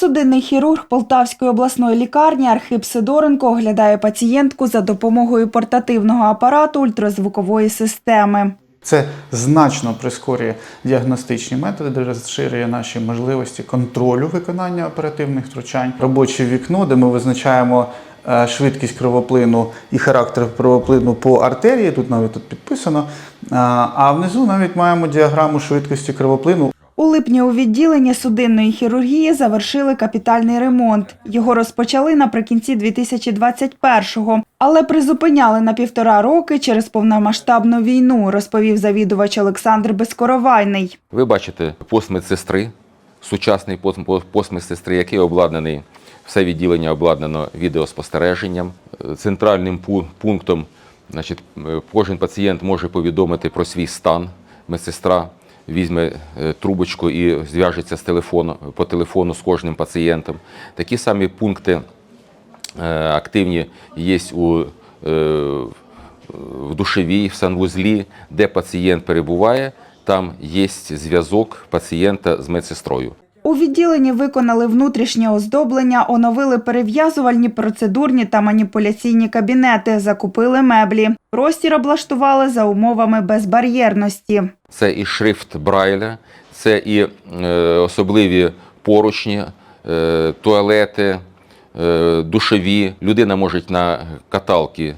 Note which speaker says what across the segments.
Speaker 1: Судинний хірург Полтавської обласної лікарні Архип Сидоренко оглядає пацієнтку за допомогою портативного апарату ультразвукової системи.
Speaker 2: Це значно прискорює діагностичні методи, розширює наші можливості контролю виконання оперативних втручань. Робоче вікно, де ми визначаємо е, швидкість кровоплину і характер кровоплину по артерії. Тут навіть тут підписано. А а внизу навіть маємо діаграму швидкості кровоплину.
Speaker 1: У липні у відділенні судинної хірургії завершили капітальний ремонт. Його розпочали наприкінці 2021-го, але призупиняли на півтора роки через повномасштабну війну, розповів завідувач Олександр Безкоровайний.
Speaker 3: Ви бачите пост медсестри, сучасний пост, медсестри, який обладнаний, все відділення обладнано відеоспостереженням. Е, Центральним пунктом значить, е, кожен пацієнт може повідомити про свій стан. Медсестра візьме е, трубочку і зв'яжеться з телефону, по телефону з кожним пацієнтом. Такі самі пункти е, активні є у е, в душевій, в санвузлі, де пацієнт перебуває, там є зв'язок пацієнта з медсестрою.
Speaker 1: У відділенні виконали внутрішнє оздоблення, оновили перев'язувальні, процедурні та маніпуляційні кабінети, закупили меблі. Простір облаштували за умовами безбар'єрності.
Speaker 3: Це і шрифт Брайля, це і е, особливі поручні, е, туалети, е, душові. Людина може на каталки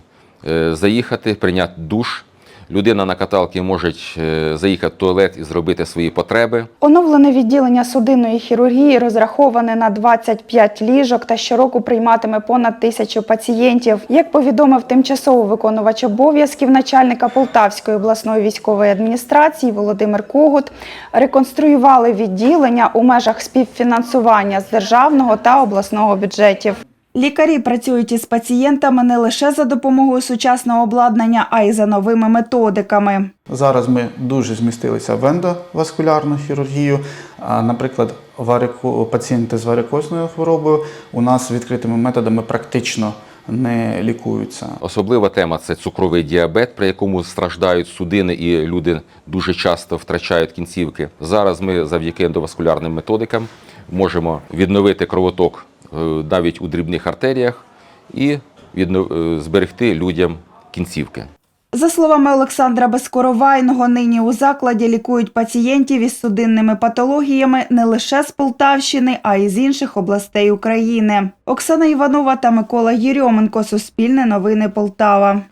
Speaker 3: заїхати, прийняти душ. Людина на каталки може е, заїхати в туалет і зробити свої потреби.
Speaker 1: Оновлене відділення судинної хірургії розраховане на 25 ліжок та щороку прийматиме понад тисячу пацієнтів. Як повідомив тимчасово виконувач обов'язків начальника Полтавської обласної військової адміністрації Володимир Когут, реконструювали відділення у межах співфінансування з державного та обласного бюджетів. Лікарі працюють із пацієнтами не лише за допомогою сучасного обладнання, а й за новими методиками.
Speaker 2: Зараз ми дуже змістилися в ендоваскулярну хірургію. Наприклад, пацієнти з варикозною хворобою у нас відкритими методами практично не лікуються.
Speaker 3: Особлива тема це цукровий діабет, при якому страждають судини, і люди дуже часто втрачають кінцівки. Зараз ми завдяки ендоваскулярним методикам можемо відновити кровоток навіть у дрібних артеріях і е, зберегти людям кінцівки.
Speaker 1: За словами Олександра Безкоровайного, нині у закладі лікують пацієнтів із судинними патологіями не лише з Полтавщини, а й з інших областей України. Оксана Іванова та Микола Єрьоменко. Суспільне новини Полтава.